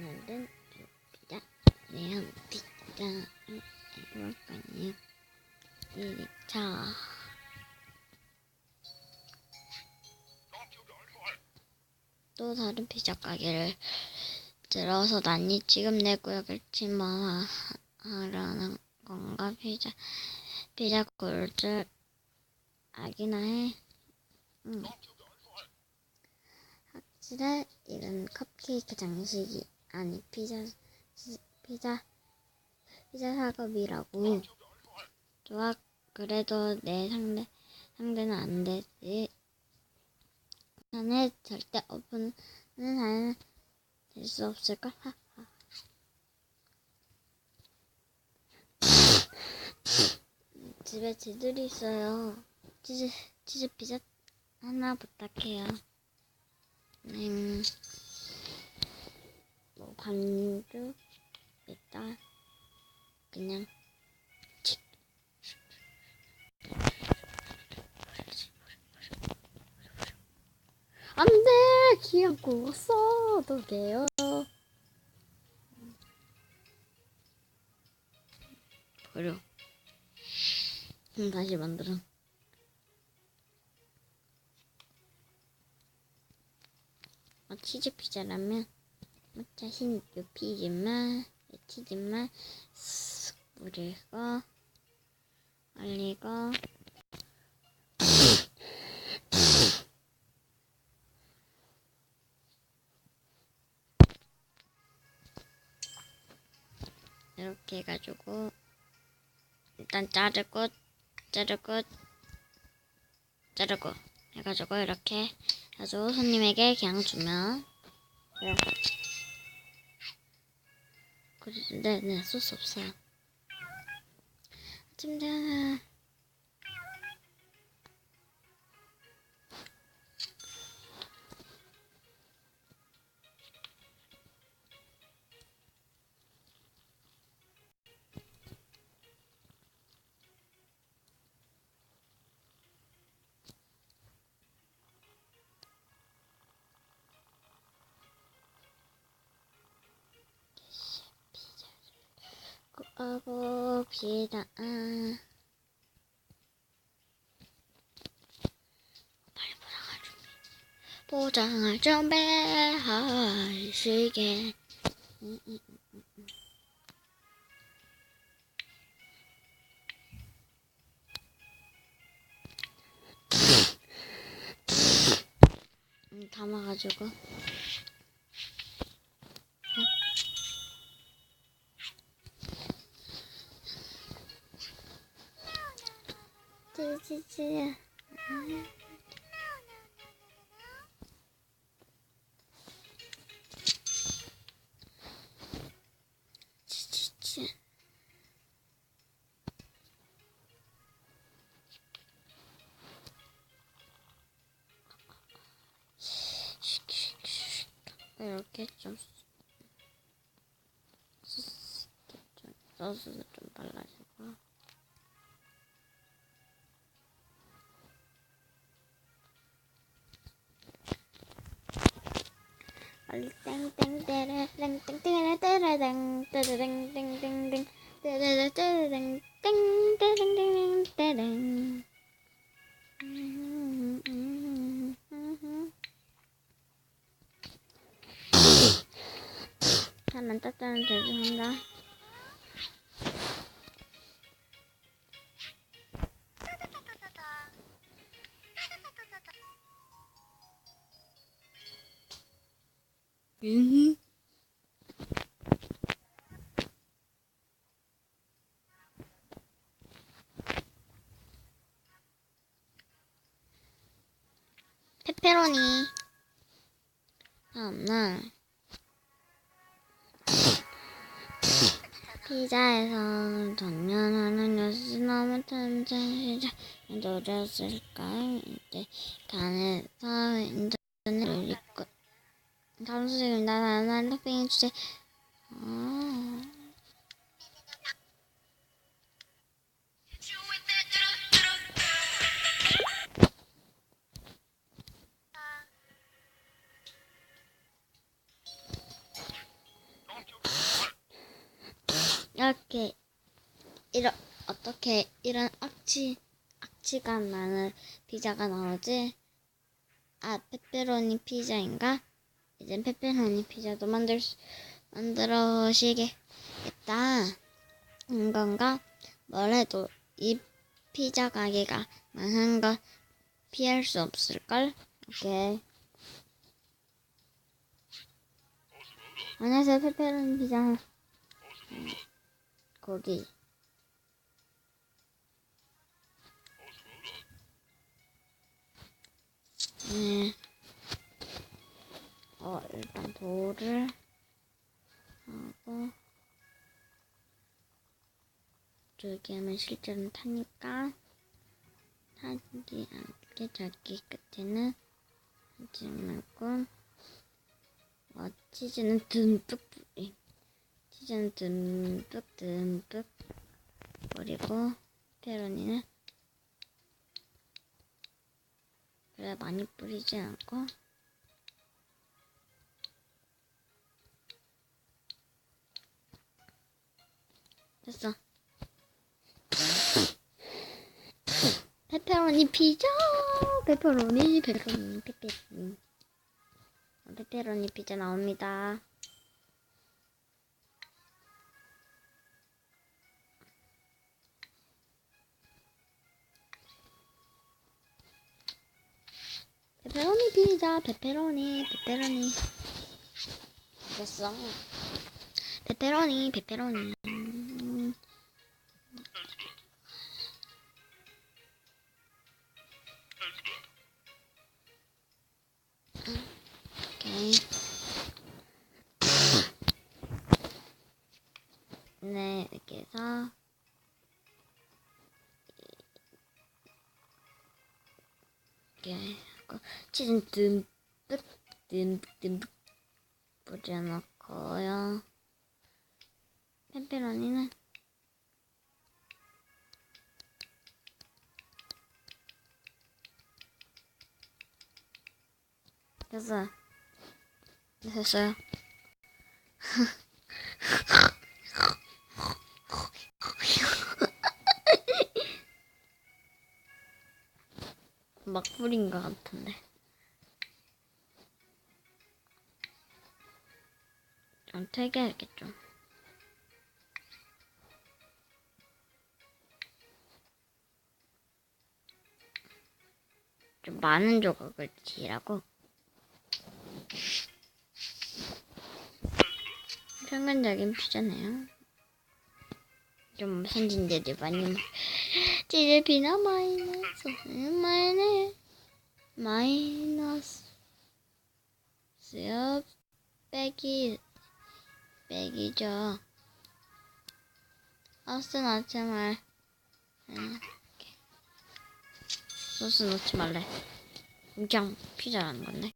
오늘은 피자 내용 피자를 해볼 거예요. 1차 또 다른 피자 가게를 들어서 난이 지금 내 구역을 침범하려는 건가 피자 피자 굴줄 알기나 해. 응. 확실해 이런 컵케이크 장식이 아니 피자 시- 피자 피자 작업이라고. 좋아 그래도 내 상대 상대는 안 되지. 자네 절대 오픈은 안 될 수 없을까? 하하. 집에 지들이 있어요. 치즈 치즈 피자 하나 부탁해요. 음, 뭐 반죽 일단 그냥 치- 안돼 기억 구웠어도 돼요. 버려. 음, 다시 만들어. 어, 치즈 피자라면 피지만 치즈만 쓱 뿌리고 올리고 이렇게 해가지고 일단 자르고 자르고 자르고 해가지고 이렇게 해가지고 손님에게 그냥 주면 네. 네, 네, 소스 없어요. 아침 되나 구워봅시다. 빨리 포장할 준비. 포장할 준비하시게. 음, 음, 음, 음. 음, 담아가지고. 찌찌찌. 찌찌찌. 이렇게 좀 소스 떼레땡 땡떼땡땡땡 떼랭 하면 따뜻한 죄송합니다. 음. 페페로니. 다음날 피자에서 전면하는 뉴스 너무 탐정시자 노렸을까 이제 간에서 인터넷을 읽고 감수적인 나나나 토핑 주제 아. 어떻게 이런 어떻게 이런 악취 악취가 나는 피자가 나오지? 아 페페로니 피자인가? 이젠 페페로니 피자도 만들 수, 만들어 시겠다. 인 건가? 뭐래도 이 피자 가게가 망한 걸 피할 수 없을걸? 오케이. 안녕하세요, 페페로니 피자. 음, 고기. 네. 어, 일단 돌을 하고, 저기 하면 실제로 타니까, 타지 않게 저기 끝에는 하지 말고, 어, 치즈는 듬뿍 뿌리. 치즈는 듬뿍 듬뿍 뿌리고 페로니는 그래 많이 뿌리지 않고 됐어. 페페로니 피자 페페로니 페페로니 페페로니 페페로니 피자 나옵니다. 페페로니 피자 페페로니 페페로니 됐어. 페페로니 페페로니 네, 이렇게 해서 이렇게 하고 치즈는 듬뿍 듬뿍 듬뿍 뿌려놓고요. 페페로니는 됐어요. 네, 됐어요. 막 뿌린 것 같은데. 좀 튀겨야겠죠. 좀 많은 조각을 지라고. 평균적인 피자네요. 좀 선진들이 많이 먹. 치즈 피나 마이너스 마이네 마이너스 스 빼기 빼기죠. 소스 넣지 말. 음. 소스 넣지 말래. 그냥 피자라는 건데.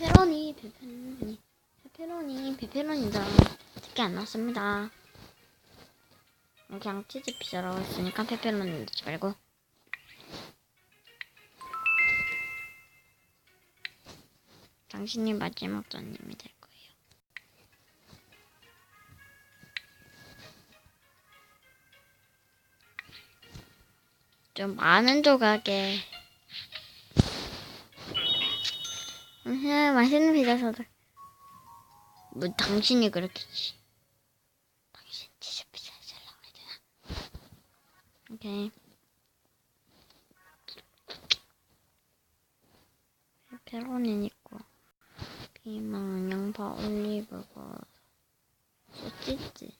페페로니, 페페로니, 페페로니, 페페로니다. 특히 안 나왔습니다. 그냥 치즈 피자라고 했으니까 페페로니 넣지 말고. 당신이 마지막 손님이 될 거예요. 좀 많은 조각에 음, 맛있는 피자 사다. 뭐 당신이 그렇게 치- 당신 치즈 피자 살라고 해야 되나? 오케이. 페로니 있고 피망, 양파, 올리브가 소시지.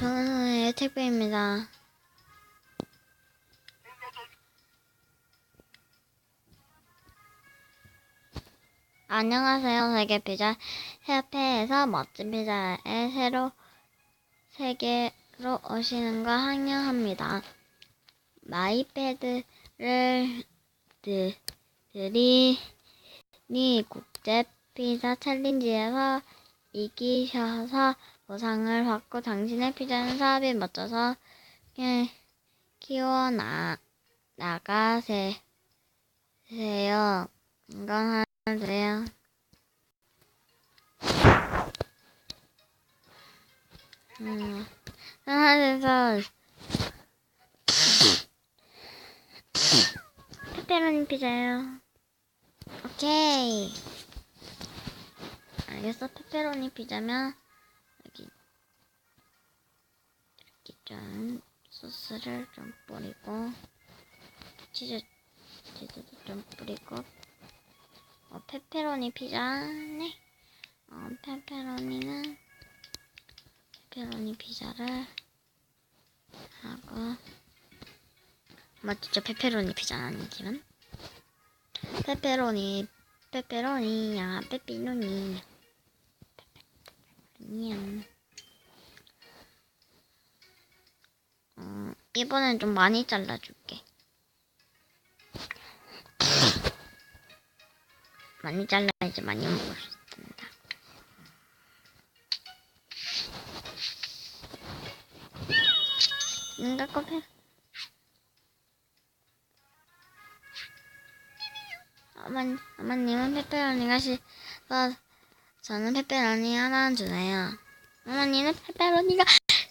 저는 택배입니다. 안녕하세요. 세계 피자 협회에서 멋진 피자의 새로 세계로 오시는 걸 환영합니다. 마이패드를 드, 드리니 국제 피자 챌린지에서 이기셔서 보상을 받고 당신의 피자는 사업에 맞춰서 키- 키워나 나가세요. 이건 하나 돼요. 음, 하나에서 페페로니 피자요. 오케이. 알겠어. 페페로니 피자면 좀 소스를 좀 뿌리고 치즈 치즈도 좀 뿌리고. 어, 페페로니 피자네. 어, 페페로니는 페페로니 피자를 하고. 뭐 진짜 페페로니 피자는 아니지만 페페로니 페페로니야 페피노니. 페페로니야 이번엔 좀 많이 잘라줄게. 많이 잘라야지 많이 먹을 수 있습니다. 뭔가 커피 어머니, 어머님은 페페로니가 싫어 저는 페페로니 하나 주세요. 어머니는 페페로니가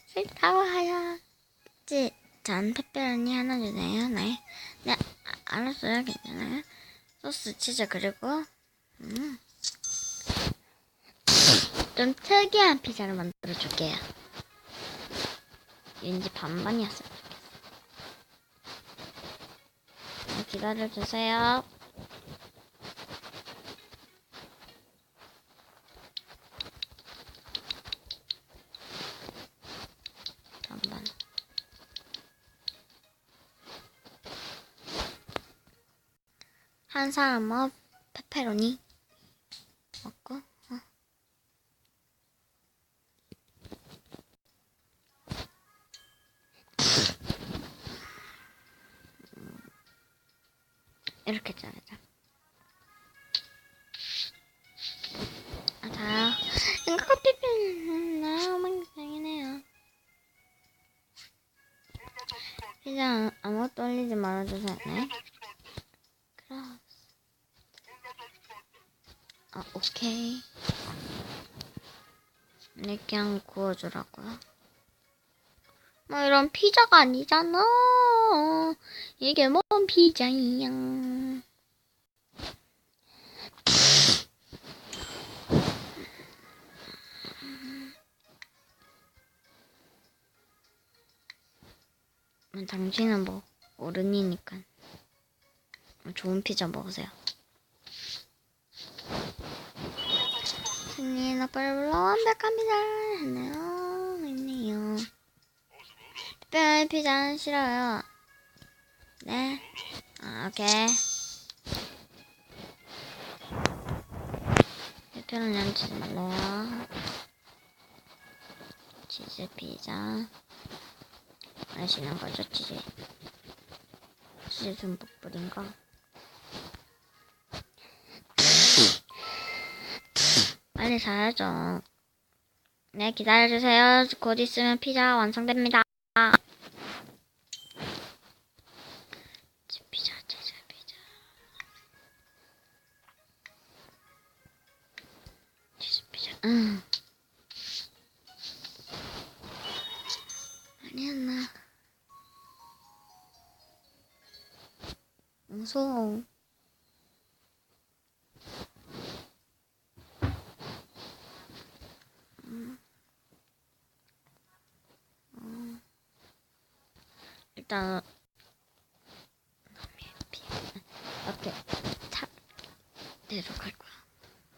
싫다고 하였지 전 페페로니 하나 주세요. 네, 네 아, 알았어요. 괜찮아요. 소스 치즈 그리고 음. 좀 특이한 피자를 만들어 줄게요. 왠지 반반이었으면 좋겠어. 기다려 주세요 반반 한 사람은 페페로니 먹고 어. 이렇게 자르자. 구워주라고요. 뭐 이런 피자가 아니잖아. 이게 뭔 피자이야. 음, 당신은 뭐 어른이니까 좋은 피자 먹으세요. 승리는 아빠를 불러 완벽합니다. 했네요. 했네요. 특별한 피자는 싫어요. 네. 아, 오케이. 안 치지 말래요. 치즈 피자. 아시는 거죠, 치즈. 치즈 듬뿍 뿌린 거. 빨리 사야죠. 네, 기다려주세요. 곧 있으면 피자 완성됩니다. 일단 이렇게 탑 대로 갈 거야.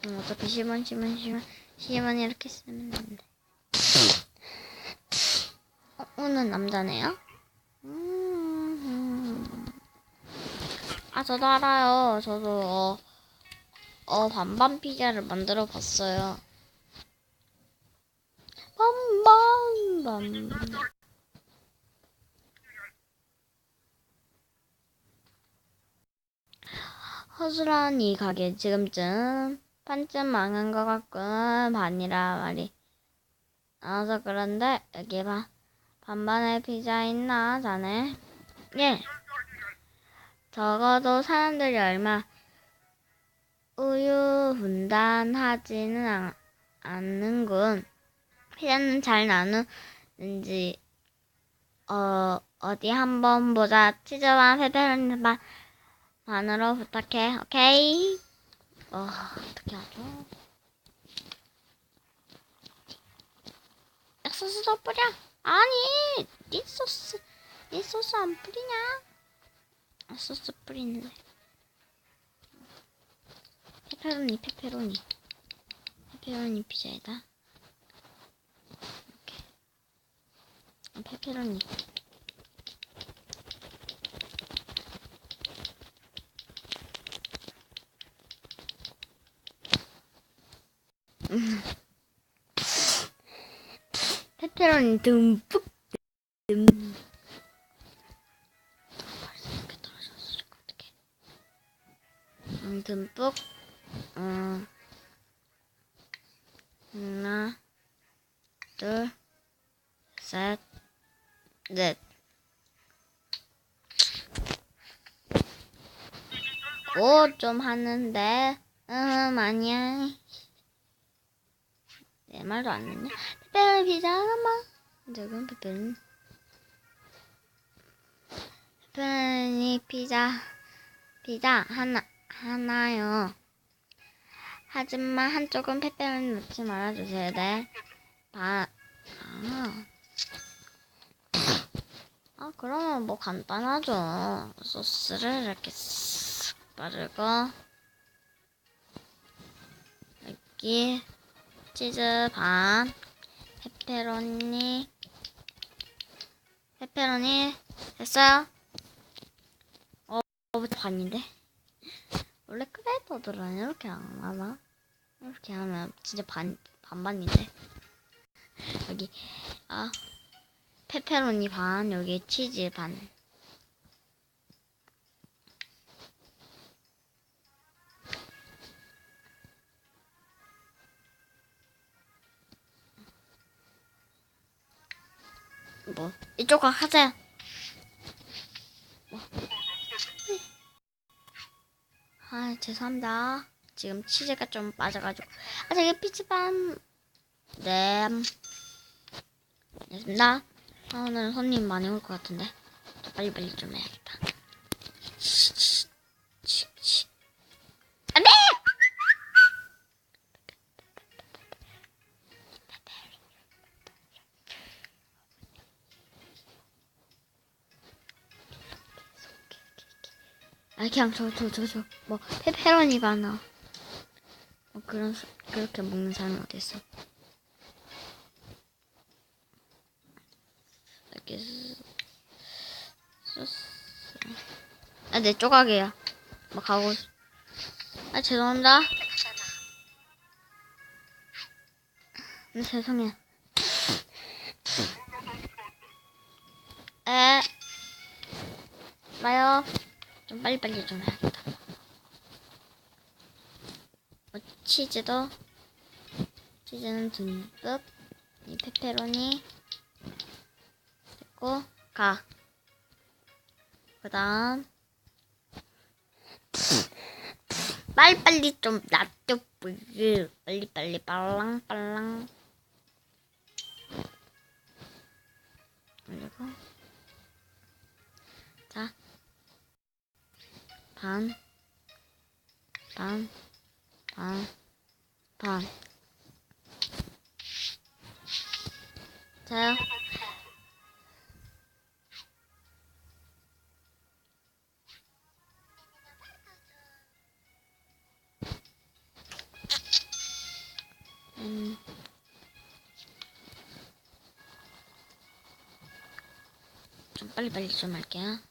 음, 어차피 10원, 10원, 10원, 10원 이렇게 쓰면 되는데. 어, 오늘 남자네요? 음, 아, 저도 알아요. 저도, 어, 어, 반반 피자를 만들어 봤어요. 반반, 반반. 허술한 이 가게 지금쯤 반쯤 망한 것 같고 반이라 말이 나와서 그런데 여기 봐 반반의 피자 있나 자네? 예. 적어도 사람들이 얼마 우유 분단하지는 않, 않는군. 피자는 잘 나누는지 어 어디 한번 보자. 치즈와 페페로니 반 반으로 부탁해. 오케이. 어 어떻게 하죠? 소스 더 뿌려. 아니, 이 소스, 이 소스 안 뿌리냐? 아, 소스 뿌리는데. 페페로니, 페페로니. 페페로니 피자에다. 이렇게. 아, 페페로니. 페페로니 듬뿍 듬. 음, 듬뿍. 어. 하나, 둘, 셋, 넷. 오, 좀 하는데. 음, 아니야. 내 말도 안 듣냐? 페페로니 피자 하나만. 지금 페페로니. 페페로니 피자. 피자 하나, 하나요. 하지만 한쪽은 페페로니 넣지 말아주세요. 네. 반. 아. 아, 그러면 뭐 간단하죠. 소스를 이렇게 쓱 바르고. 여기. 치즈 반, 페페로니, 페페로니 됐어요? 어, 반인데? 원래 크레이터들은 이렇게 안 하나? 이렇게 하면 진짜 반, 반반인데? 여기, 아, 페페로니 반, 여기 치즈 반. 뭐 이쪽 가 하자. 뭐. 아 죄송합니다. 지금 치즈가 좀 빠져가지고 아 저기 피치반 네 알겠습니다. 아, 오늘 손님 많이 올 것 같은데 빨리빨리 좀 해 아 그냥 저 저 저 저 뭐 페페로니 바나. 뭐 그런 수- 그렇게 먹는 사람이 어디 있어? 이렇게 스- 소스. 아내 조각이야. 뭐 가고 있- 아 죄송합니다. 네 죄송해요 빨리빨리 좀 해야겠다. 뭐, 치즈도. 치즈는 듬뿍 이 페페로니. 됐고 가. 그 다음. 빨리빨리 좀 놔둬 빨리빨리 빨랑빨랑 반, 반, 반, 반. 자요. 음. 좀 빨리빨리 좀 할게요.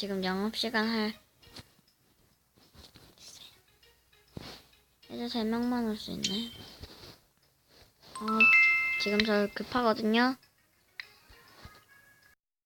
지금 영업시간 할 이제 세 명만 올 수 있네. 어, 지금 저 급하거든요.